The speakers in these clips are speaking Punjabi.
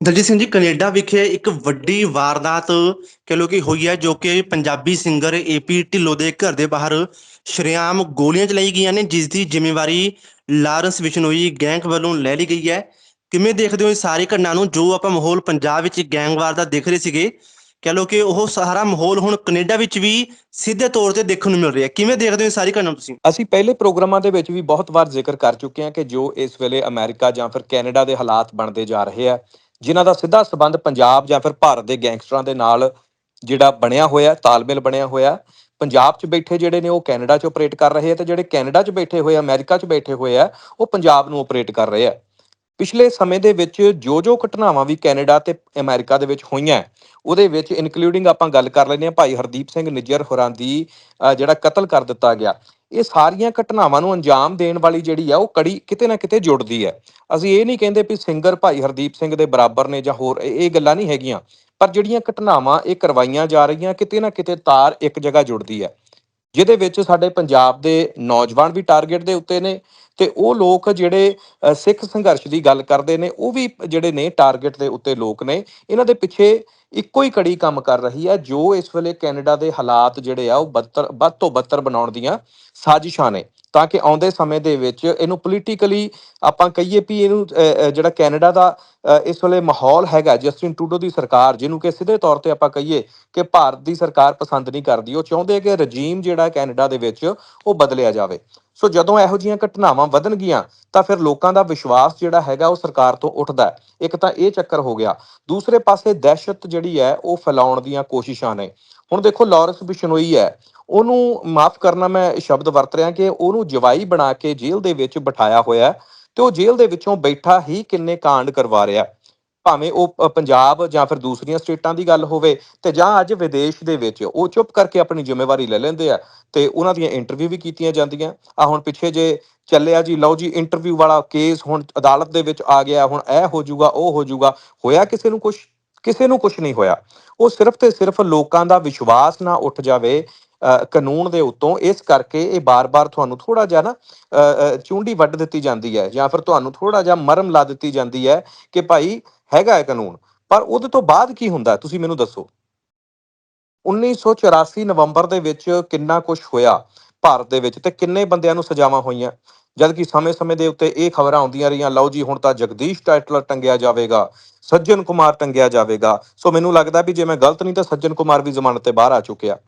ਦਲਜੀਤ ਸਿੰਘ ਜੀ, ਕੈਨੇਡਾ ਵਿਖੇ ਇੱਕ ਵੱਡੀ ਵਾਰਦਾਤ ਕਹਿ ਲਓ ਕਿ ਹੋਈ ਹੈ, ਜੋ ਕਿ ਪੰਜਾਬੀ ਸਿੰਗਰ ਏਪੀ ਢਿੱਲੋਂ ਦੇ ਘਰ ਦੇ ਬਾਹਰ ਸ਼ਰੇਆਮ ਗੋਲੀਆਂ ਚਲਾਈ ਗਈਆਂ ਨੇ, ਜਿਸ ਦੀ ਜ਼ਿੰਮੇਵਾਰੀ ਲਾਰੈਂਸ ਬਿਸ਼ਨੋਈ ਗੈਂਗ ਵੱਲੋਂ ਲੈ ਲਈ ਗਈ ਹੈ। ਕਿਵੇਂ ਦੇਖਦੇ ਹੋ ਇਹ ਸਾਰੀ ਘਟਨਾ ਨੂੰ, ਜੋ ਆਪਾਂ ਮਾਹੌਲ ਪੰਜਾਬ ਵਿੱਚ ਗੈਂਗਵਾਰ ਦਾ ਦੇਖ ਰਹੇ ਸੀਗੇ, ਕਹਿ ਲਓ ਕਿ ਉਹ ਸਾਰਾ ਮਾਹੌਲ ਹੁਣ ਕੈਨੇਡਾ ਵਿੱਚ ਵੀ ਸਿੱਧੇ ਤੌਰ ਤੇ ਦੇਖਣ ਨੂੰ ਮਿਲ ਰਿਹਾ। ਕਿਵੇਂ ਦੇਖਦੇ ਹੋ ਇਹ ਸਾਰੀ ਘਟਨਾ ਨੂੰ ਤੁਸੀਂ? ਅਸੀਂ ਪਹਿਲੇ ਪ੍ਰੋਗਰਾਮਾਂ ਦੇ ਵਿੱਚ ਵੀ ਬਹੁਤ ਵਾਰ ਜ਼ਿਕਰ ਕਰ ਚੁੱਕੇ ਹਾਂ ਕਿ ਜੋ ਇਸ ਵੇਲੇ ਅਮਰੀਕਾ ਜਾਂ ਫਿਰ ਕੈਨੇਡਾ ਦੇ ਹਾਲਾਤ ਬਣਦੇ ਜਾ ਰਹੇ ਆ ਜਿਨ੍ਹਾਂ ਦਾ ਸਿੱਧਾ ਸਬੰਧ ਪੰਜਾਬ ਜਾਂ ਫਿਰ ਭਾਰਤ ਦੇ ਗੈਂਗਸਟਰਾਂ ਦੇ ਨਾਲ ਜਿਹੜਾ ਬਣਿਆ ਹੋਇਆ ਤਾਲਮੇਲ ਬਣਿਆ ਹੋਇਆ ਪੰਜਾਬ 'ਚ ਬੈਠੇ ਜਿਹੜੇ ਨੇ ਉਹ ਕੈਨੇਡਾ 'ਚ ਆਪਰੇਟ ਕਰ ਰਹੇ ਆ ਤੇ ਜਿਹੜੇ ਕੈਨੇਡਾ 'ਚ ਬੈਠੇ ਹੋਏ ਆ ਅਮਰੀਕਾ 'ਚ ਬੈਠੇ ਹੋਏ ਆ ਉਹ ਪੰਜਾਬ ਨੂੰ ਆਪਰੇਟ ਕਰ ਰਹੇ ਆ। ਪਿਛਲੇ ਸਮੇਂ ਦੇ ਵਿੱਚ ਜੋ ਜੋ ਘਟਨਾਵਾਂ ਵੀ ਕੈਨੇਡਾ ਤੇ ਅਮਰੀਕਾ ਦੇ ਵਿੱਚ ਹੋਈਆਂ ਉਹਦੇ ਵਿੱਚ ਇਨਕਲੂਡਿੰਗ ਆਪਾਂ ਗੱਲ ਕਰ ਲੈਂਦੇ ਹਾਂ ਭਾਈ ਹਰਦੀਪ ਸਿੰਘ ਨਿੱਜਰ ਹੋਰਾਂ ਦੀ ਅ, ਜਿਹੜਾ ਕਤਲ ਕਰ ਦਿੱਤਾ ਗਿਆ। ਇਹ ਸਾਰੀਆਂ ਘਟਨਾਵਾਂ ਨੂੰ ਅੰਜਾਮ ਦੇਣ ਵਾਲੀ ਜਿਹੜੀ ਆ, ਉਹ ਕੜੀ ਕਿਤੇ ਨਾ ਕਿਤੇ ਜੁੜਦੀ ਹੈ। ਅਸੀਂ ਇਹ ਨਹੀਂ ਕਹਿੰਦੇ ਵੀ ਸਿੰਗਰ ਭਾਈ ਹਰਦੀਪ ਸਿੰਘ ਦੇ ਬਰਾਬਰ ਨੇ ਜਾਂ ਹੋਰ ਇਹ ਗੱਲਾਂ ਨਹੀਂ ਹੈਗੀਆਂ, ਪਰ ਜਿਹੜੀਆਂ ਘਟਨਾਵਾਂ ਇਹ ਕਰਵਾਈਆਂ ਜਾ ਰਹੀਆਂ, ਕਿਤੇ ਨਾ ਕਿਤੇ ਤਾਰ ਇੱਕ ਜਗ੍ਹਾ ਜੁੜਦੀ ਹੈ। ਜਿਹਦੇ ਵਿੱਚ ਸਾਡੇ ਪੰਜਾਬ ਦੇ ਨੌਜਵਾਨ ਵੀ ਟਾਰਗੇਟ ਦੇ ਉੱਤੇ ਨੇ ਤੇ ਉਹ ਲੋਕ ਜਿਹੜੇ ਸਿੱਖ ਸੰਘਰਸ਼ ਦੀ ਗੱਲ ਕਰਦੇ ਨੇ, ਉਹ ਵੀ ਜਿਹੜੇ ਨੇ ਟਾਰਗੇਟ ਦੇ ਉੱਤੇ ਲੋਕ ਨੇ, ਇਹਨਾਂ ਦੇ ਪਿੱਛੇ ਇੱਕੋ ਹੀ ਕੜੀ ਕੰਮ ਕਰ ਰਹੀ ਹੈ, ਜੋ ਇਸ ਵੇਲੇ ਕੈਨੇਡਾ ਦੇ ਹਾਲਾਤ ਜਿਹੜੇ ਆ, ਉਹ ਬੱਤਰ ਵੱਧ ਤੋਂ ਬੱਤਰ ਬਣਾਉਣ ਦੀਆਂ ਸਾਜ਼ਿਸ਼ਾਂ ਨੇ। ਤਾਂ ਕਿ ਆਉਂਦੇ ਸਮੇਂ ਦੇ ਵਿੱਚ ਇਹਨੂੰ ਪੋਲੀਟੀਕਲੀ ਆਪਾਂ ਕਹੀਏ ਵੀ ਇਹਨੂੰ ਅ, ਜਿਹੜਾ ਕੈਨੇਡਾ ਦਾ ਇਸ ਵੇਲੇ ਮਾਹੌਲ ਹੈਗਾ ਜਸਟਿਨ ਟੂਡੋ ਦੀ ਸਰਕਾਰ ਜਿਹਨੂੰ ਕਿ ਸਿੱਧੇ ਤੌਰ ਤੇ ਆਪਾਂ ਕਹੀਏ ਕਿ ਭਾਰਤ ਦੀ ਸਰਕਾਰ ਪਸੰਦ ਨਹੀਂ ਕਰਦੀ ਉਹ ਚਾਹੁੰਦੇ ਕਿ ਰਜੀਮ ਜਿਹੜਾ ਕੈਨੇਡਾ ਦੇ ਵਿੱਚ ਉਹ ਬਦਲਿਆ ਜਾਵੇ। ਸੋ ਜਦੋਂ ਇਹੋ ਜਿਹੀਆਂ ਘਟਨਾਵਾਂ ਵਧਣਗੀਆਂ ਤਾਂ ਫਿਰ ਲੋਕਾਂ ਦਾ ਵਿਸ਼ਵਾਸ ਜਿਹੜਾ ਹੈਗਾ ਉਹ ਸਰਕਾਰ ਤੋਂ ਉੱਠਦਾ ਇੱਕ ਤਾਂ ਇਹ ਚੱਕਰ ਹੋ ਗਿਆ। ਦੂਸਰੇ ਪਾਸੇ ਦਹਿਸ਼ਤ ਜਿਹੜੀ ਹੈ ਉਹ ਫੈਲਾਉਣ ਦੀਆਂ ਕੋਸ਼ਿਸ਼ਾਂ ਨੇ। ਹੁਣ ਦੇਖੋ ਲਾਰੈਂਸ ਬਿਸ਼ਨੋਈ ਹੈ। ਉਹਨੂੰ ਮਾਫ ਕਰਨਾ ਮੈਂ ਸ਼ਬਦ ਵਰਤ ਰਿਹਾ ਕਿ ਉਹਨੂੰ ਜਵਾਈ ਬਣਾ ਕੇ ਜੇਲ੍ਹ ਦੇ ਵਿੱਚ ਬਿਠਾਇਆ ਹੋਇਆ ਹੈ ਤੇ ਉਹ ਜੇਲ੍ਹ ਦੇ ਵਿੱਚੋਂ ਬੈਠਾ ਹੀ ਕਿੰਨੇ ਕਾਂਡ ਕਰਵਾ ਰਿਹਾ ਭਾਵੇਂ ਉਹ ਪੰਜਾਬ ਜਾਂ ਫਿਰ ਦੂਸਰੀਆਂ ਸਟੇਟਾਂ ਦੀ ਗੱਲ ਹੋਵੇ ਤੇ ਜਾਂ ਅੱਜ ਵਿਦੇਸ਼ ਦੇ ਵਿੱਚ ਉਹ ਚੁੱਪ ਕਰਕੇ ਆਪਣੀ ਜ਼ਿੰਮੇਵਾਰੀ ਲੈ ਲੈਂਦੇ ਆ ਤੇ ਉਹਨਾਂ ਦੀਆਂ ਇੰਟਰਵਿਊ ਵੀ ਕੀਤੀਆਂ ਜਾਂਦੀਆਂ। ਆ ਹੁਣ ਪਿੱਛੇ ਜੇ ਚੱਲਿਆ ਜੀ, ਲਓ ਜੀ, ਇੰਟਰਵਿਊ ਵਾਲਾ ਕੇਸ ਹੁਣ ਅਦਾਲਤ ਦੇ ਵਿੱਚ ਆ ਗਿਆ, ਹੁਣ ਇਹ ਹੋ ਜਾਊਗਾ, ਉਹ ਹੋ ਜਾਊਗਾ, ਹੋਇਆ ਕਿਸੇ ਨੂੰ ਕੁਝ ਕਿਸੇ ਨੂੰ ਕੁਝ ਨਹੀਂ ਹੋਇਆ। ਉਹ ਸਿਰਫ ਤੇ ਸਿਰਫ ਲੋਕਾਂ ਦਾ ਵਿਸ਼ਵਾਸ ਨਾ ਉੱਠ ਜਾਵੇ ਕਾਨੂੰਨ ਦੇ ਉੱਤੋਂ। ਇਸ ਕਰਕੇ ਇਹ ਬਾਰ-ਬਾਰ ਤੁਹਾਨੂੰ ਥੋੜਾ ਜਿਹਾ ਨਾ ਚੁੰਡੀ ਵੱਢ ਦਿੱਤੀ ਜਾਂਦੀ ਹੈ ਜਾਂ ਫਿਰ ਤੁਹਾਨੂੰ ਥੋੜਾ ਜਿਹਾ ਮਰਮ ਲਾ ਦਿੱਤੀ ਜਾਂਦੀ ਹੈ ਕਿ ਭਾਈ ਹੈਗਾ ਹੈ ਕਾਨੂੰਨ। ਪਰ ਉਹਦੇ ਤੋਂ ਬਾਅਦ ਕੀ ਹੁੰਦਾ ਤੁਸੀਂ ਮੈਨੂੰ ਦੱਸੋ। 1984 ਨਵੰਬਰ ਦੇ ਵਿੱਚ ਕਿੰਨਾ ਕੁਝ ਹੋਇਆ ਭਾਰਤ ਦੇ ਵਿੱਚ ਤੇ ਕਿੰਨੇ ਬੰਦਿਆਂ ਨੂੰ ਸਜ਼ਾਵਾਂ ਹੋਈਆਂ? ਜਦ ਕਿ ਸਮੇਂ-ਸਮੇਂ ਦੇ ਉੱਤੇ ਇਹ ਖਬਰਾਂ ਆਉਂਦੀਆਂ ਰਹੀਆਂ, ਲਓ ਜੀ ਹੁਣ ਤਾਂ ਜਗਦੀਸ਼ ਟਾਈਟਲਰ ਟੰਗਿਆ ਜਾਵੇਗਾ। ਸੱਜਣ ਕੁਮਾਰ ਟੰਗਿਆ ਜਾਵੇਗਾ। ਸੋ ਮੈਨੂੰ ਲੱਗਦਾ ਵੀ ਜੇ ਮੈਂ ਗਲਤ ਨਹੀਂ ਤਾਂ ਸੱਜਣ ਕੁਮਾਰ ਵੀ ਜ਼ਮਾਨਤ ਤੇ ਬਾਹਰ ਆ ਚੁੱਕਿਆ।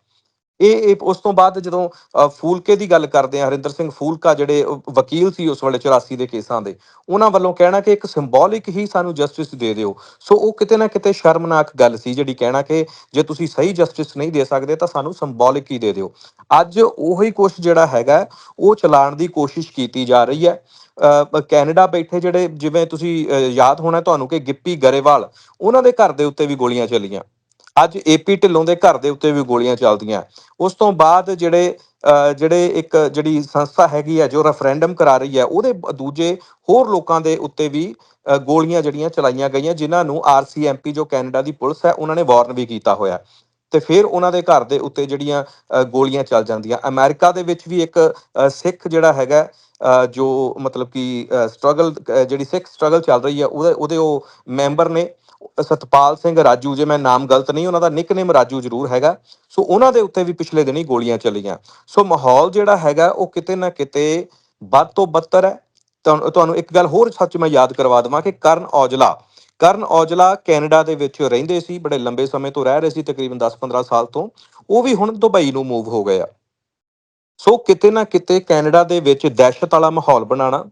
ਇਹ ਉਸ ਤੋਂ ਬਾਅਦ ਜਦੋਂ ਫੂਲਕੇ ਦੀ ਗੱਲ ਕਰਦੇ ਆ ਹਰਿੰਦਰ ਸਿੰਘ ਫੂਲਕਾ ਜਿਹੜੇ ਵਕੀਲ ਸੀ ਉਸ ਵੇਲੇ 84 ਦੇ ਕੇਸਾਂ ਦੇ, ਉਹਨਾਂ ਵੱਲੋਂ ਕਹਿਣਾ ਕਿ ਇੱਕ ਸਿੰਬੋਲਿਕ ਹੀ ਸਾਨੂੰ ਜਸਟਿਸ ਦੇ ਦਿਓ। ਸੋ ਉਹ ਕਿਤੇ ਨਾ ਕਿਤੇ ਸ਼ਰਮਨਾਕ ਗੱਲ ਸੀ ਜਿਹੜੀ ਕਹਿਣਾ ਕਿ ਜੇ ਤੁਸੀਂ ਸਹੀ ਜਸਟਿਸ ਨਹੀਂ ਦੇ ਸਕਦੇ ਤਾਂ ਸਾਨੂੰ ਸਿੰਬੋਲਿਕ ਹੀ ਦੇ ਦਿਓ। ਅੱਜ ਉਹੀ ਕੁਝ ਜਿਹੜਾ ਹੈਗਾ, ਉਹ ਚਲਾਉਣ ਦੀ ਕੋਸ਼ਿਸ਼ ਕੀਤੀ ਜਾ ਰਹੀ ਹੈ। ਕੈਨੇਡਾ ਬੈਠੇ ਜਿਹੜੇ ਜਿਵੇਂ ਤੁਸੀਂ ਯਾਦ ਹੋਣਾ ਤੁਹਾਨੂੰ ਕਿ ਗਿੱਪੀ ਗਰੇਵਾਲ ਉਹਨਾਂ ਦੇ ਘਰ ਦੇ ਉੱਤੇ ਵੀ ਗੋਲੀਆਂ ਚੱਲੀਆਂ। ਅੱਜ ਏਪੀ ਢਿੱਲੋਂ ਦੇ ਘਰ ਦੇ ਉੱਤੇ ਵੀ ਗੋਲੀਆਂ ਚੱਲਦੀਆਂ। ਉਸ ਤੋਂ ਬਾਅਦ ਜਿਹੜੇ ਅ, ਜਿਹੜੇ ਇੱਕ ਜਿਹੜੀ ਸੰਸਥਾ ਹੈਗੀ ਹੈ ਜੋ ਰੈਫਰੈਂਡਮ ਕਰਾ ਰਹੀ ਹੈ ਉਹਦੇ ਦੂਜੇ ਹੋਰ ਲੋਕਾਂ ਦੇ ਉੱਤੇ ਵੀ ਅ, ਗੋਲੀਆਂ ਜਿਹੜੀਆਂ ਚਲਾਈਆਂ ਗਈਆਂ ਜਿਨ੍ਹਾਂ ਨੂੰ ਆਰਸੀਐਮਪੀ ਜੋ ਕੈਨੇਡਾ ਦੀ ਪੁਲਿਸ ਹੈ ਉਹਨਾਂ ਨੇ ਵਾਰਨ ਵੀ ਕੀਤਾ ਹੋਇਆ। ਤੇ ਫਿਰ ਉਹਨਾਂ ਦੇ ਘਰ ਦੇ ਉੱਤੇ ਜਿਹੜੀਆਂ ਗੋਲੀਆਂ ਚੱਲ ਜਾਂਦੀਆਂ। ਅਮਰੀਕਾ ਦੇ ਵਿੱਚ ਵੀ ਇੱਕ ਸਿੱਖ ਜਿਹੜਾ ਹੈਗਾ ਜੋ ਮਤਲਬ ਕਿ ਸਟਰਗਲ ਜਿਹੜੀ ਸਿੱਖ ਸਟਰਗਲ ਚੱਲ ਰਹੀ ਹੈ, ਉਹਦੇ ਉਹਦੇ ਉਹ ਮੈਂਬਰ ਨੇ ਸਤਪਾਲ ਸਿੰਘ ਰਾਜੂ, ਜੇ ਮੈਂ ਨਾਮ ਗਲਤ ਨਹੀਂ, ਉਹਨਾਂ ਦਾ ਨਿਕਨੇਮ ਰਾਜੂ ਜ਼ਰੂਰ ਹੈਗਾ। ਸੋ ਉਹਨਾਂ ਦੇ ਉੱਤੇ ਵੀ ਪਿਛਲੇ ਦਿਨੀ ਗੋਲੀਆਂ ਚੱਲੀਆਂ। ਸੋ ਮਾਹੌਲ ਜਿਹੜਾ ਹੈਗਾ, ਉਹ ਕਿਤੇ ਨਾ ਕਿਤੇ ਵੱਧ ਤੋਂ ਬੱਤਰ ਹੈ। ਤੁਹਾਨੂੰ ਤੁਹਾਨੂੰ ਇੱਕ ਗੱਲ ਹੋਰ ਸੱਚ ਮੈਂ ਯਾਦ ਕਰਵਾ ਦੇਵਾਂ ਕਿ ਕਰਨ ਔਜਲਾ ਕਰਨ ਔਜਲਾ ਕੈਨੇਡਾ ਦੇ ਵਿੱਚ ਰਹਿੰਦੇ ਸੀ, ਬੜੇ ਲੰਬੇ ਸਮੇਂ ਤੋਂ ਰਹਿ ਰਹੇ ਸੀ, ਤਕਰੀਬਨ 10-15 ਸਾਲ ਤੋਂ, ਉਹ ਵੀ ਹੁਣ ਦੁਬਈ ਨੂੰ ਮੂਵ ਹੋ ਗਏ ਆ। ਸੋ ਕਿਤੇ ਨਾ ਕਿਤੇ ਕੈਨੇਡਾ ਦੇ ਵਿੱਚ ਦਹਿਸ਼ਤ ਵਾਲਾ ਮਾਹੌਲ ਬਣਾਉਣਾ,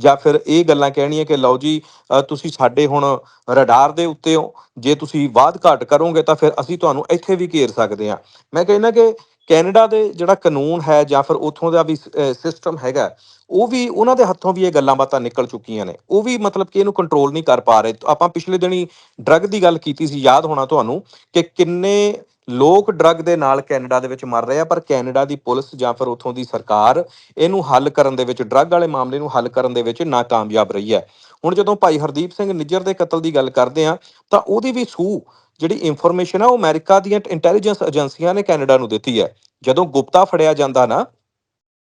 ਜਾਂ ਫਿਰ ਇਹ ਗੱਲਾਂ ਕਹਿਣੀਆਂ ਕਿ ਲਓ ਜੀ ਤੁਸੀਂ ਸਾਡੇ ਹੁਣ ਰਡਾਰ ਦੇ ਉੱਤੇ ਹੋ, ਜੇ ਤੁਸੀਂ ਵਾਧ ਘਾਟ ਕਰੋਗੇ ਤਾਂ ਫਿਰ ਅਸੀਂ ਤੁਹਾਨੂੰ ਇੱਥੇ ਵੀ ਘੇਰ ਸਕਦੇ ਹਾਂ। ਮੈਂ ਕਹਿੰਦਾ ਕਿ ਕੈਨੇਡਾ ਦੇ ਜਿਹੜਾ ਕਾਨੂੰਨ ਹੈ ਜਾਂ ਫਿਰ ਉਥੋਂ ਦਾ ਵੀ ਸਿਸਟਮ ਹੈਗਾ, ਉਹ ਵੀ ਉਹਨਾਂ ਦੇ ਹੱਥੋਂ ਵੀ ਇਹ ਗੱਲਾਂ ਬਾਤਾਂ ਨਿਕਲ ਚੁੱਕੀਆਂ ਨੇ। ਉਹ ਵੀ ਮਤਲਬ ਕਿ ਇਹਨੂੰ ਕੰਟਰੋਲ ਨਹੀਂ ਕਰ ਪਾ ਰਹੇ। ਆਪਾਂ ਪਿਛਲੇ ਦਿਨੀ ਡਰੱਗ ਦੀ ਗੱਲ ਕੀਤੀ ਸੀ, ਯਾਦ ਹੋਣਾ ਤੁਹਾਨੂੰ ਕਿ ਕਿੰਨੇ ਲੋਕ ਡਰੱਗ ਦੇ ਨਾਲ ਕੈਨੇਡਾ ਦੇ ਵਿੱਚ ਮਰ ਰਹੇ ਆ, ਪਰ ਕੈਨੇਡਾ ਦੀ ਪੁਲਿਸ ਜਾਂ ਫਿਰ ਉਥੋਂ ਦੀ ਸਰਕਾਰ ਇਹਨੂੰ ਹੱਲ ਕਰਨ ਦੇ ਵਿੱਚ ਡਰੱਗ ਵਾਲੇ ਮਾਮਲੇ ਨੂੰ ਹੱਲ ਕਰਨ ਦੇ ਵਿੱਚ ਨਾਕਾਮਯਾਬ ਰਹੀ ਹੈ। ਹੁਣ ਜਦੋਂ ਭਾਈ ਹਰਦੀਪ ਸਿੰਘ ਨਿੱਜਰ ਦੇ ਕਤਲ ਦੀ ਗੱਲ ਕਰਦੇ ਆ, ਤਾਂ ਉਹਦੀ ਵੀ ਸੂ ਜਿਹੜੀ ਇਨਫੋਰਮੇਸ਼ਨ ਆ ਉਹ ਅਮਰੀਕਾ ਦੀਆਂ ਇੰਟੈਲੀਜੈਂਸ ਏਜੰਸੀਆਂ ਨੇ ਕੈਨੇਡਾ ਨੂੰ ਦਿੱਤੀ ਹੈ। ਜਦੋਂ ਗੁਪਤਾ ਫੜਿਆ ਜਾਂਦਾ ਨਾ,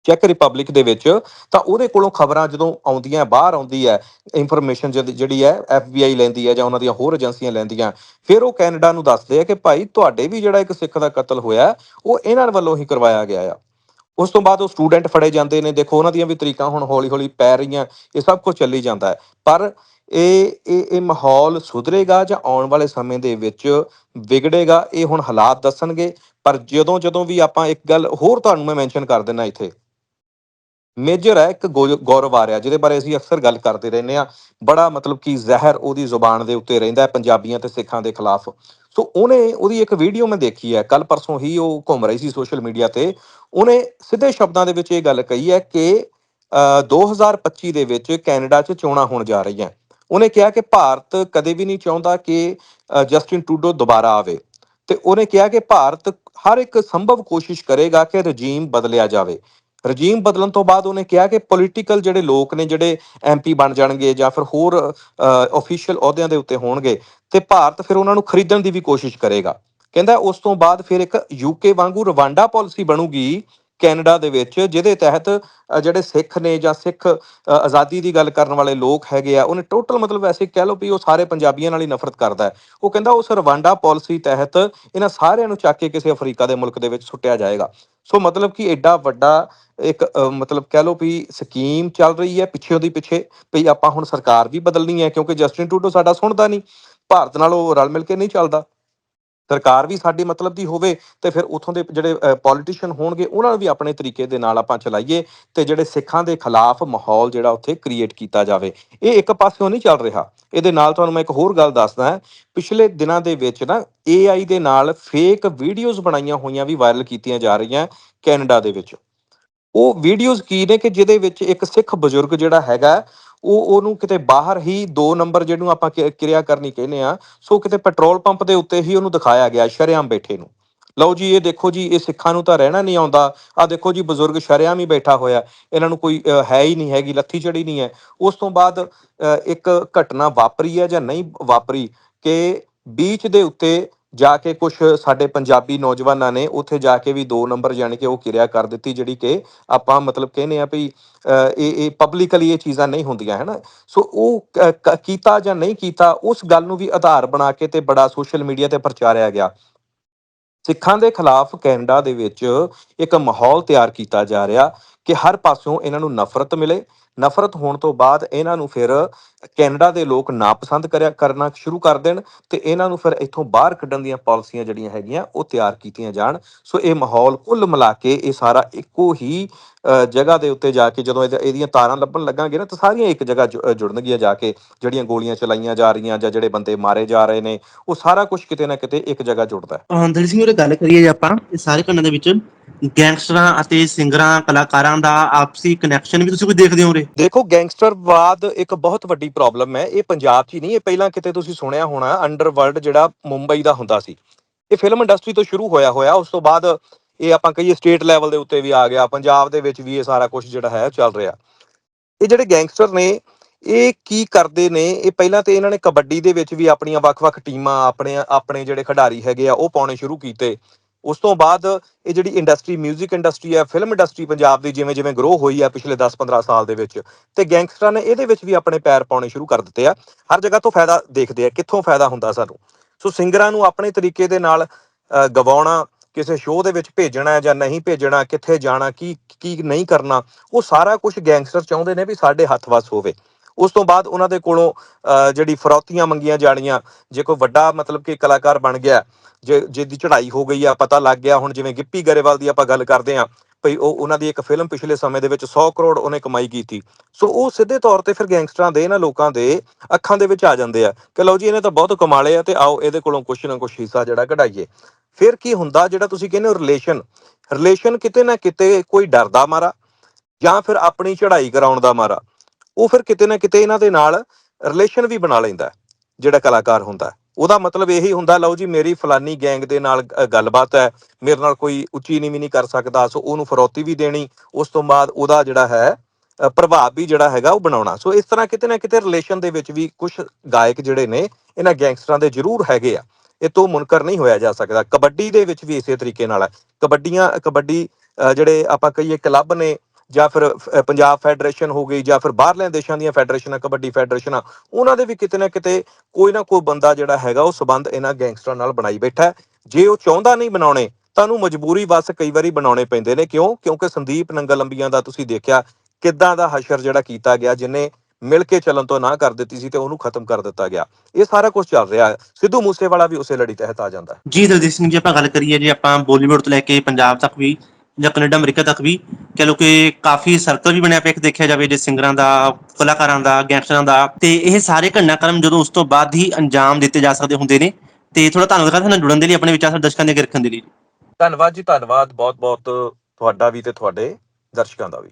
ਚੈੱਕ ਰਿਪਬਲਿਕ ਦੇ ਵਿੱਚ, ਤਾਂ ਉਹਦੇ ਕੋਲੋਂ ਖਬਰਾਂ ਜਦੋਂ ਆਉਂਦੀਆਂ, ਬਾਹਰ ਆਉਂਦੀ ਹੈ ਇਨਫੋਰਮੇਸ਼ਨ ਜਿਹੜੀ ਹੈ FBI ਲੈਂਦੀ ਹੈ ਜਾਂ ਉਹਨਾਂ ਦੀਆਂ ਹੋਰ ਏਜੰਸੀਆਂ ਲੈਂਦੀਆਂ, ਫਿਰ ਉਹ ਕੈਨੇਡਾ ਨੂੰ ਦੱਸਦੇ ਆ ਕਿ ਭਾਈ ਤੁਹਾਡੇ ਵੀ ਜਿਹੜਾ ਇੱਕ ਸਿੱਖ ਦਾ ਕਤਲ ਹੋਇਆ, ਉਹ ਇਹਨਾਂ ਵੱਲੋਂ ਹੀ ਕਰਵਾਇਆ ਗਿਆ ਆ। ਉਸ ਤੋਂ ਬਾਅਦ ਉਹ ਸਟੂਡੈਂਟ ਫੜੇ ਜਾਂਦੇ ਨੇ, ਦੇਖੋ ਉਹਨਾਂ ਦੀਆਂ ਵੀ ਤਰੀਕਾਂ ਹੁਣ ਹੌਲੀ-ਹੌਲੀ ਪੈ ਰਹੀਆਂ, ਇਹ ਸਭ ਕੁਝ ਚੱਲੀ ਜਾਂਦਾ ਹੈ। ਪਰ ਇਹ ਇਹ ਇਹ ਮਾਹੌਲ ਸੁਧਰੇਗਾ ਜਾਂ ਆਉਣ ਵਾਲੇ ਸਮੇਂ ਦੇ ਵਿੱਚ ਵਿਗੜੇਗਾ ਇਹ ਹੁਣ ਹਾਲਾਤ ਦੱਸਣਗੇ। ਪਰ ਜਦੋਂ ਜਦੋਂ ਵੀ ਆਪਾਂ ਇੱਕ ਗੱਲ ਹੋਰ ਤੁਹਾਨੂੰ ਮੈਂ ਮੈਂਸ਼ਨ ਕਰ ਦਿੰਦਾ ਇੱਥੇ। ਮੇਜਰ ਹੈ ਇੱਕ ਗੋ- ਗੌਰਵ ਆਰਿਆ ਜਿਹਦੇ ਬਾਰੇ ਅਸੀਂ ਅਕਸਰ ਗੱਲ ਕਰਦੇ ਰਹਿੰਦੇ ਆ ਬੜਾ ਮਤਲਬ ਕਿ ਜ਼ਹਿਰ ਉਹਦੀ ਜ਼ੁਬਾਨ ਦੇ ਉੱਤੇ ਰਹਿੰਦਾ ਹੈ ਪੰਜਾਬੀਆਂ ਤੇ ਸਿੱਖਾਂ ਦੇ ਖਿਲਾਫ। ਸੋ ਉਹਨੇ ਉਹਦੀ ਇੱਕ ਵੀਡੀਓ ਮੈਂ ਦੇਖੀ ਹੈ ਕੱਲ ਪਰਸੋਂ ਹੀ ਉਹ ਘੁੰਮ ਰਹੀ ਸੀ ਸੋਸ਼ਲ ਮੀਡੀਆ ਤੇ। ਉਹਨੇ ਸਿੱਧੇ ਸ਼ਬਦਾਂ ਦੇ ਵਿੱਚ ਇਹ ਗੱਲ ਕਹੀ ਹੈ ਕਿ ਅ, 2025 ਦੇ ਵਿੱਚ ਕੈਨੇਡਾ 'ਚ ਚੋਣਾਂ ਹੋਣ ਜਾ ਰਹੀਆਂ। ਉਹਨੇ ਕਿਹਾ ਕਿ ਭਾਰਤ ਕਦੇ ਵੀ ਨਹੀਂ ਚਾਹੁੰਦਾ ਕਿ ਜਸਟਿਨ ਟੂਡੋ ਦੁਬਾਰਾ ਆਵੇ। ਤੇ ਉਹਨੇ ਕਿਹਾ ਕਿ ਭਾਰਤ ਹਰ ਇੱਕ ਸੰਭਵ ਕੋਸ਼ਿਸ਼ ਕਰੇਗਾ ਕਿ ਰਜੀਮ ਬਦਲਿਆ ਜਾਵੇ। ਰਜੀਮ ਬਦਲਣ ਤੋਂ ਬਾਅਦ ਉਹਨੇ ਕਿਹਾ ਕਿ ਪੋਲੀਟੀਕਲ ਜਿਹੜੇ ਲੋਕ ਨੇ, ਜਿਹੜੇ ਐਮਪੀ ਬਣ ਜਾਣਗੇ ਜਾਂ ਫਿਰ ਹੋਰ ਅਫੀਸ਼ੀਅਲ ਅਹੁਦਿਆਂ ਦੇ ਉੱਤੇ ਹੋਣਗੇ, ਤੇ ਭਾਰਤ ਫਿਰ ਉਹਨਾਂ ਨੂੰ ਖਰੀਦਣ ਦੀ ਵੀ ਕੋਸ਼ਿਸ਼ ਕਰੇਗਾ। ਕਹਿੰਦਾ ਉਸ ਤੋਂ ਬਾਅਦ ਫਿਰ ਇੱਕ ਯੂਕੇ ਵਾਂਗੂ ਰਵਾਂਡਾ ਪਾਲਿਸੀ ਬਣੂਗੀ ਕੈਨੇਡਾ ਦੇ ਵਿੱਚ ਜਿਹਦੇ ਤਹਿਤ ਜਿਹੜੇ ਸਿੱਖ ਨੇ ਜਾਂ ਸਿੱਖ ਆਜ਼ਾਦੀ ਦੀ ਗੱਲ ਕਰਨ ਵਾਲੇ ਲੋਕ ਹੈਗੇ ਆ ਉਹਨੇ ਟੋਟਲ ਮਤਲਬ ਵੈਸੇ ਕਹਿ ਲਓ ਵੀ ਉਹ ਸਾਰੇ ਪੰਜਾਬੀਆਂ ਨਾਲ ਹੀ ਨਫ਼ਰਤ ਕਰਦਾ ਹੈ। ਉਹ ਕਹਿੰਦਾ ਉਸ ਰਵਾਂਡਾ ਪਾਲਿਸੀ ਤਹਿਤ ਇਹਨਾਂ ਸਾਰਿਆਂ ਨੂੰ ਚੱਕ ਕੇ ਕਿਸੇ ਅਫਰੀਕਾ ਦੇ ਮੁਲਕ ਦੇ ਵਿੱਚ ਸੁੱਟਿਆ ਜਾਏਗਾ। ਸੋ ਮਤਲਬ ਕਿ ਐਡਾ ਵੱਡਾ ਇੱਕ ਅ, ਮਤਲਬ ਕਹਿ ਲਓ ਵੀ ਸਕੀਮ ਚੱਲ ਰਹੀ ਹੈ ਪਿੱਛੇ ਉਹਦੀ ਪਿੱਛੇ ਵੀ ਆਪਾਂ ਹੁਣ ਸਰਕਾਰ ਵੀ ਬਦਲਣੀ ਹੈ ਕਿਉਂਕਿ ਜਸਟਿਨ ਟੂਡੋ ਸਾਡਾ ਸੁਣਦਾ ਨਹੀਂ। ਭਾਰਤ ਨਾਲ ਉਹ ਰਲ ਮਿਲ ਕੇ ਨਹੀਂ ਚੱਲਦਾ। ਸਰਕਾਰ ਵੀ ਸਾਡੀ ਮਤਲਬ ਦੀ ਹੋਵੇ ਤੇ ਫਿਰ ਉਥੋਂ ਦੇ ਜਿਹੜੇ ਪੋਲੀਟੀਸ਼ੀਅਨ ਹੋਣਗੇ, ਉਹਨਾਂ ਨੂੰ ਵੀ ਆਪਣੇ ਤਰੀਕੇ ਦੇ ਨਾਲ ਆਪਾਂ ਚਲਾਈਏ ਤੇ ਜਿਹੜੇ ਸਿੱਖਾਂ ਦੇ ਖਿਲਾਫ ਮਾਹੌਲ ਜਿਹੜਾ ਉੱਥੇ ਕ੍ਰੀਏਟ ਕੀਤਾ ਜਾਵੇ। ਇਹ ਇੱਕ ਪਾਸਿਓਂ ਨਹੀਂ ਚੱਲ ਰਿਹਾ। ਇਹਦੇ ਨਾਲ ਤੁਹਾਨੂੰ ਮੈਂ ਇੱਕ ਹੋਰ ਗੱਲ ਦੱਸਦਾ ਹਾਂ। ਪਿਛਲੇ ਦਿਨਾਂ ਦੇ ਵਿੱਚ ਨਾ AI ਦੇ ਨਾਲ ਫੇਕ ਵੀਡੀਓਜ਼ ਬਣਾਈਆਂ ਹੋਈਆਂ ਵੀ ਵਾਇਰਲ ਕੀਤੀਆਂ ਜਾ ਰਹੀਆਂ ਕੈਨੇਡਾ ਦੇ ਵਿੱਚ। ਉਹ ਵੀਡੀਓਜ਼ ਕੀ ਨੇ ਕਿ ਜਿਹਦੇ ਵਿੱਚ ਇੱਕ ਸਿੱਖ ਬਜ਼ੁਰਗ ਜਿਹੜਾ ਹੈਗਾ ਉਹ ਉਹਨੂੰ ਕਿਤੇ ਬਾਹਰ ਹੀ ਦੋ ਨੰਬਰ ਜਿਹਨੂੰ ਆਪਾਂ ਕਿਰਿਆ ਕਰਨੀ ਕਹਿੰਦੇ ਆ ਸੋ ਕਿਤੇ ਪੈਟਰੋਲ ਪੰਪ ਦੇ ਉੱਤੇ ਹੀ ਉਹਨੂੰ ਦਿਖਾਇਆ ਗਿਆ ਸ਼ਰੇਆਮ ਬੈਠੇ ਨੂੰ। ਲਓ ਜੀ ਇਹ ਦੇਖੋ ਜੀ ਇਹ ਸਿੱਖਾਂ ਨੂੰ ਤਾਂ ਰਹਿਣਾ ਨਹੀਂ ਆਉਂਦਾ। ਆ ਦੇਖੋ ਜੀ ਬਜ਼ੁਰਗ ਸ਼ਰੇਆਮ ਹੀ ਬੈਠਾ ਹੋਇਆ। ਇਹਨਾਂ ਨੂੰ ਕੋਈ ਹੈ ਹੀ ਨਹੀਂ ਹੈਗੀ ਲੱਥੀ ਚੜੀ ਨਹੀਂ ਹੈ। ਉਸ ਤੋਂ ਬਾਅਦ ਅ, ਇੱਕ ਘਟਨਾ ਵਾਪਰੀ ਹੈ ਜਾਂ ਨਹੀਂ ਵਾਪਰੀ ਕਿ ਬੀਚ ਦੇ ਉੱਤੇ ਜਾ ਕੇ ਕੁਝ ਸਾਡੇ ਪੰਜਾਬੀ ਨੌਜਵਾਨਾਂ ਨੇ ਉੱਥੇ ਜਾ ਕੇ ਵੀ ਦੋ ਨੰਬਰ ਜਾਣੀ ਕਿ ਉਹ ਕਿਰਿਆ ਕਰ ਦਿੱਤੀ ਜਿਹੜੀ ਕਿ ਆਪਾਂ ਮਤਲਬ ਕਹਿੰਦੇ ਆ ਵੀ ਅ, ਇਹ ਇਹ ਪਬਲਿਕਲੀ ਇਹ ਚੀਜ਼ਾਂ ਨਹੀਂ ਹੁੰਦੀਆਂ ਹੈ ਨਾ ਸੋ ਉਹ ਕੀਤਾ ਜਾਂ ਨਹੀਂ ਕੀਤਾ ਉਸ ਗੱਲ ਨੂੰ ਵੀ ਆਧਾਰ ਬਣਾ ਕੇ ਤੇ ਬੜਾ ਸੋਸ਼ਲ ਮੀਡੀਆ ਤੇ ਪ੍ਰਚਾਰਿਆ ਗਿਆ। ਸਿੱਖਾਂ ਦੇ ਖਿਲਾਫ ਕੈਨੇਡਾ ਦੇ ਵਿੱਚ ਇੱਕ ਮਾਹੌਲ ਤਿਆਰ ਕੀਤਾ ਜਾ ਰਿਹਾ। ਕਿ ਹਰ ਪਾਸਿਓਂ ਇਹਨਾਂ ਨੂੰ ਨਫ਼ਰਤ ਮਿਲੇ। ਨਫ਼ਰਤ ਹੋਣ ਤੋਂ ਬਾਅਦ ਇਹਨਾਂ ਨੂੰ ਫਿਰ ਕੈਨੇਡਾ ਦੇ ਲੋਕ ਨਾਪਸੰਦ ਕਰਿਆ, ਕਰਨਾ ਸ਼ੁਰੂ ਕਰ ਦੇਣ ਤੇ ਇਹਨਾਂ ਨੂੰ ਫਿਰ ਇੱਥੋਂ ਬਾਹਰ ਕੱਢਣ ਦੀਆਂ ਪਾਲਿਸੀਆਂ ਜਿਹੜੀਆਂ ਹੈਗੀਆਂ, ਉਹ ਤਿਆਰ ਕੀਤੀਆਂ ਜਾਣ। ਸੋ ਇਹ ਮਾਹੌਲ ਕੁੱਲ ਮਿਲਾ ਕੇ ਇਹ ਸਾਰਾ ਇੱਕੋ ਹੀ ਜਗ੍ਹਾ ਦੇ ਉੱਤੇ ਜਾ ਕੇ ਜਦੋਂ ਇਹਦੀਆਂ ਤਾਰਾਂ ਲੱਭਣ ਲੱਗਾਂਗੇ ਨਾ ਤਾਂ ਸਾਰੀਆਂ ਇੱਕ ਜਗ੍ਹਾ ਜੁੜਨਗੀਆਂ ਜਾ ਕੇ ਜਿਹੜੀਆਂ ਗੋਲੀਆਂ ਚਲਾਈਆਂ ਜਾ ਰਹੀਆਂ ਜਾਂ ਜਿਹੜੇ ਬੰਦੇ ਮਾਰੇ ਜਾ ਰਹੇ ਨੇ, ਉਹ ਸਾਰਾ ਕੁਝ ਕਿਤੇ ਨਾ ਕਿਤੇ ਇੱਕ ਜਗ੍ਹਾ ਜੁੜਦਾ ਹੈ। ਅਹ ਦਲੀਪ ਉਹਦੇ ਗੱਲ ਕਰੀਏ ਆਪਾਂ, ਇਹ ਸਾਰੇ ਕੰਨਾਂ ਦੇ ਵਿੱਚ ਗੈਂਗਸਟਰਾਂ ਅਤੇ ਸਿੰਗਰਾਂ, ਕਲਾਕਾਰਾਂ ਦਾ ਆਪਸੀ ਕਨੈਕਸ਼ਨ ਵੀ ਤੁਸੀਂ ਕੋਈ ਦੇਖਦੇ ਹੋ ਰੇ ਦੇਖੋ, ਗੈਂਗਸਟਰਵਾਦ ਇੱਕ ਬਹੁਤ ਵੱਡੀ ਪ੍ਰੋਬਲਮ ਹੈ। ਇਹ ਪੰਜਾਬ 'ਚ ਹੀ ਨਹੀਂ, ਇਹ ਪਹਿਲਾਂ ਕਿਤੇ ਤੁਸੀਂ ਸੁਣਿਆ ਹੋਣਾ ਅੰਡਰਵਰਲਡ ਜਿਹੜਾ ਮੁੰਬਈ ਦਾ ਹੁੰਦਾ ਸੀ। ਇਹ ਫਿਲਮ ਇੰਡਸਟਰੀ ਤੋਂ ਸ਼ੁਰੂ ਹੋਇਆ ਹੋਇਆ, ਉਸ ਤੋਂ ਬਾਅਦ ਇਹ ਆਪਾਂ ਕਹੀਏ ਸਟੇਟ ਲੈਵਲ ਦੇ ਉੱਤੇ ਵੀ ਆ ਗਿਆ, ਪੰਜਾਬ ਦੇ ਵਿੱਚ ਵੀ ਇਹ ਸਾਰਾ ਕੁਝ ਜਿਹੜਾ ਹੈ, ਚੱਲ ਰਿਹਾ। ਇਹ ਜਿਹੜੇ ਗੈਂਗਸਟਰ ਨੇ, ਇਹ ਕੀ ਕਰਦੇ ਨੇ? ਇਹ ਪਹਿਲਾਂ ਤੇ ਇਹਨਾਂ ਨੇ ਕਬੱਡੀ ਦੇ ਵਿੱਚ ਵੀ ਆਪਣੀਆਂ ਵੱਖ-ਵੱਖ ਟੀਮਾਂ, ਆਪਣੇ ਆਪਣੇ ਜਿਹੜੇ ਖਿਡਾਰੀ ਹੈਗੇ ਆ, ਉਹ ਪਾਉਣੇ ਸ਼ੁਰੂ ਕੀਤੇ। ਉਸ ਤੋਂ ਬਾਅਦ ਇਹ ਜਿਹੜੀ ਇੰਡਸਟਰੀ 뮤직 ਇੰਡਸਟਰੀ ਹੈ ਫਿਲਮ ਇੰਡਸਟਰੀ ਪੰਜਾਬ ਦੀ ਜਿਵੇਂ ਜਿਵੇਂ ਗਰੋ ਹੋਈ ਆ ਪਿਛਲੇ 10-15 ਸਾਲ ਦੇ ਵਿੱਚ, ਤੇ ਗੈਂਗਸਟਰਾਂ ਨੇ ਇਹਦੇ ਵਿੱਚ ਵੀ ਆਪਣੇ ਪੈਰ ਪਾਉਣੇ ਸ਼ੁਰੂ ਕਰ ਦਿੱਤੇ ਆ। ਹਰ ਜਗ੍ਹਾ ਤੋਂ ਫਾਇਦਾ ਦੇਖਦੇ ਆ, ਕਿੱਥੋਂ ਫਾਇਦਾ ਹੁੰਦਾ ਸਾਨੂੰ। ਸੋ ਸਿੰਗਰਾਂ ਨੂੰ ਆਪਣੇ ਤਰੀਕੇ ਦੇ ਨਾਲ ਗਵਾਉਣਾ, ਕਿਸੇ ਸ਼ੋਅ ਦੇ ਵਿੱਚ ਭੇਜਣਾ ਜਾਂ ਨਹੀਂ ਭੇਜਣਾ, ਕਿੱਥੇ ਜਾਣਾ, ਕੀ ਕੀ ਨਹੀਂ ਕਰਨਾ, ਉਹ ਸਾਰਾ ਕੁਝ ਗੈਂਗਸਟਰ ਚਾਹੁੰਦੇ ਨੇ ਵੀ ਸਾਡੇ ਹੱਥ ਵੱਸ ਹੋਵੇ। ਉਸ ਤੋਂ ਬਾਅਦ ਉਹਨਾਂ ਦੇ ਕੋਲੋਂ ਜਿਹੜੀ ਫਰੌਤੀਆਂ ਮੰਗੀਆਂ ਜਾਣੀਆਂ, ਜੇ ਕੋਈ ਵੱਡਾ ਮਤਲਬ ਕਿ ਕਲਾਕਾਰ ਬਣ ਗਿਆ, ਜੇ, ਜਿਹਦੀ ਚੜ੍ਹਾਈ ਹੋ ਗਈ ਆ, ਪਤਾ ਲੱਗ ਗਿਆ, ਹੁਣ ਜਿਵੇਂ ਗਿੱਪੀ ਗਰੇਵਾਲ ਦੀ ਆਪਾਂ ਗੱਲ ਕਰਦੇ ਆ ਭਈ ਉਹ ਉਹਨਾਂ ਦੀ ਇੱਕ ਫਿਲਮ ਪਿਛਲੇ ਸਮੇਂ ਦੇ ਵਿੱਚ 100 ਕਰੋੜ ਉਹਨੇ ਕਮਾਈ ਕੀਤੀ। ਸੋ ਉਹ ਸਿੱਧੇ ਤੌਰ ਤੇ ਫਿਰ ਗੈਂਗਸਟਰਾਂ ਦੇ, ਇਹਨਾਂ ਲੋਕਾਂ ਦੇ ਅੱਖਾਂ ਦੇ ਵਿੱਚ ਆ ਜਾਂਦੇ ਆ ਕਿ ਲਓ ਜੀ, ਇਹਨੇ ਤਾਂ ਬਹੁਤ ਕਮਾ ਲਿਆ ਤੇ ਆਓ ਇਹਦੇ ਕੋਲੋਂ ਕੁਛ ਨਾ ਕੁਛ ਹਿੱਸਾ ਜਿਹੜਾ ਕਢਾਈਏ। ਫਿਰ ਕੀ ਹੁੰਦਾ, ਜਿਹੜਾ ਤੁਸੀਂ ਕਹਿੰਦੇ ਹੋ ਰਿਲੇਸ਼ਨ ਰਿਲੇਸ਼ਨ ਕਿਤੇ ਨਾ ਕਿਤੇ ਕੋਈ ਡਰਦਾ ਮਾਰਾ ਜਾਂ ਫਿਰ ਆਪਣੀ ਚੜ੍ਹਾਈ ਕਰਾਉਣ ਦਾ ਮਾਰਾ। ਉਹ ਫਿਰ ਕਿਤੇ ਨਾ ਕਿਤੇ ਇਹਨਾਂ ਦੇ ਨਾਲ ਰਿਲੇਸ਼ਨ ਵੀ ਬਣਾ ਲੈਂਦਾ ਜਿਹੜਾ ਕਲਾਕਾਰ ਹੁੰਦਾ ਉਹਦਾ ਮਤਲਬ ਇਹੀ ਹੁੰਦਾ ਲਓ ਜੀ ਮੇਰੀ ਫਲਾਨੀ ਗੈਂਗ ਦੇ ਨਾਲ ਗੱਲਬਾਤ ਹੈ ਮੇਰੇ ਨਾਲ ਕੋਈ ਉੱਚੀ ਨੀਵੀਂ ਨਹੀਂ ਕਰ ਸਕਦਾ ਸੋ ਉਹਨੂੰ ਫਰੋਤੀ ਵੀ ਦੇਣੀ ਉਸ ਤੋਂ ਬਾਅਦ ਉਹਦਾ ਜਿਹੜਾ ਹੈ ਪ੍ਰਭਾਵ ਵੀ ਜਿਹੜਾ ਹੈਗਾ ਉਹ ਬਣਾਉਣਾ। ਸੋ ਇਸ ਤਰ੍ਹਾਂ ਕਿਤੇ ਨਾ ਕਿਤੇ ਰਿਲੇਸ਼ਨ ਦੇ ਵਿੱਚ ਵੀ ਕੁਝ ਗਾਇਕ ਜਿਹੜੇ ਨੇ ਇਹਨਾਂ ਗੈਂਗਸਟਰਾਂ ਦੇ ਜ਼ਰੂਰ ਹੈਗੇ ਆ। ਇਹ ਤੋਂ ਮੁਨਕਰ ਨਹੀਂ ਹੋਇਆ ਜਾ ਸਕਦਾ। ਕਬੱਡੀ ਦੇ ਵਿੱਚ ਵੀ ਇਸੇ ਤਰੀਕੇ ਨਾਲ ਹੈ। ਕਬੱਡੀਆਂ ਕਬੱਡੀ ਅ, ਜਿਹੜੇ ਆਪਾਂ ਕਹੀਏ ਕਲੱਬ ਨੇ ਜਾਂ ਫਿਰ ਪੰਜਾਬ ਫੈਡਰੇਸ਼ਨ ਹੋ ਗਈ ਜਾਂ ਫਿਰ ਬਾਹਰਲੇ ਦੇਸ਼ਾਂ ਦੀਆਂ ਫੈਡਰੇਸ਼ਨਾਂ ਕਬੱਡੀ ਫੈਡਰੇਸ਼ਨਾਂ ਉਹਨਾਂ ਦੇ ਵੀ ਕਿਤੇ ਨਾ ਕਿਤੇ ਕੋਈ ਨਾ ਕੋਈ ਬੰਦਾ ਜਿਹੜਾ ਹੈਗਾ, ਉਹ ਸਬੰਧ ਇਹਨਾਂ ਗੈਂਗਸਟਰਾਂ ਨਾਲ ਬਣਾਈ ਬੈਠਾ ਜੇ ਉਹ ਚਾਹੁੰਦਾ ਨਹੀਂ ਬਣਾਉਣੇ ਤੁਹਾਨੂੰ ਮਜਬੂਰੀ ਬਸ ਕਈ ਵਾਰੀ ਬਣਾਉਣੇ ਪੈਂਦੇ ਨੇ। ਕਿਉਂ? ਕਿਉਂਕਿ ਸੰਦੀਪ ਨੰਗਲ ਦਾ ਤੁਸੀਂ ਦੇਖਿਆ ਕਿੱਦਾਂ ਦਾ ਹਸ਼ਰ ਜਿਹੜਾ ਕੀਤਾ ਗਿਆ, ਜਿਨੇ ਮਿਲ ਕੇ ਚੱਲਣ ਤੋਂ ਨਾ ਕਰ ਦਿੱਤੀ ਸੀ ਤੇ ਉਹਨੂੰ ਖਤਮ ਕਰ ਦਿੱਤਾ ਗਿਆ। ਇਹ ਸਾਰਾ ਕੁਝ ਚੱਲ ਰਿਹਾ ਹੈ। ਸਿੱਧੂ ਮੂਸੇਵਾਲਾ ਵੀ ਉਸੇ ਲੜੀ ਤਹਿਤ ਆ ਜਾਂਦਾ ਜੀ, ਦਲਜੀਤ ਸਿੰਘ ਜੀ, ਆਪਾਂ ਗੱਲ ਕਰੀਏ ਜੇ ਆਪਾਂ ਬਾਲੀਵੁੱਡ ਤੋਂ ਲੈ ਕੇ ਪੰਜਾਬ ਤੱਕ ਵੀ ਜਾਂ ਕੈਨੇਡਾ, ਅਮਰੀਕਾ ਤੱਕ ਵੀ, ਕਹ ਲੋ ਕਿ ਕਾਫੀ ਸਰਕਲ ਵੀ ਬਣਿਆ ਪਿਆ ਇੱਕ ਦੇਖਿਆ ਜਾਵੇ ਜੇ ਸਿੰਗਰਾਂ ਦਾ, ਕਲਾਕਾਰਾਂ ਦਾ ਗੈਂਗਸਟਰਾਂ ਦਾ। ਤੇ ਇਹ ਸਾਰੇ ਘਟਨਾਕ੍ਰਮ ਜਦੋਂ ਉਸ ਤੋਂ ਬਾਅਦ ਹੀ ਅੰਜਾਮ ਦਿੱਤੇ ਜਾ ਸਕਦੇ ਹੁੰਦੇ ਨੇ। ਤੇ ਥੋੜਾ ਧੰਨਵਾਦ ਕਰਦਾ ਤੁਹਾਨੂੰ ਜੁੜਨ ਦੇ ਲਈ, ਆਪਣੇ ਵਿਚਾਰ ਸਾਡੇ ਦਰਸ਼ਕਾਂ ਦੇ ਅੱਗੇ ਰੱਖਣ ਦੇ ਲਈ। ਧੰਨਵਾਦ ਜੀ, ਧੰਨਵਾਦ ਬਹੁਤ ਬਹੁਤ ਤੁਹਾਡਾ ਵੀ ਤੇ ਤੁਹਾਡੇ ਦਰਸ਼ਕਾਂ ਦਾ ਵੀ।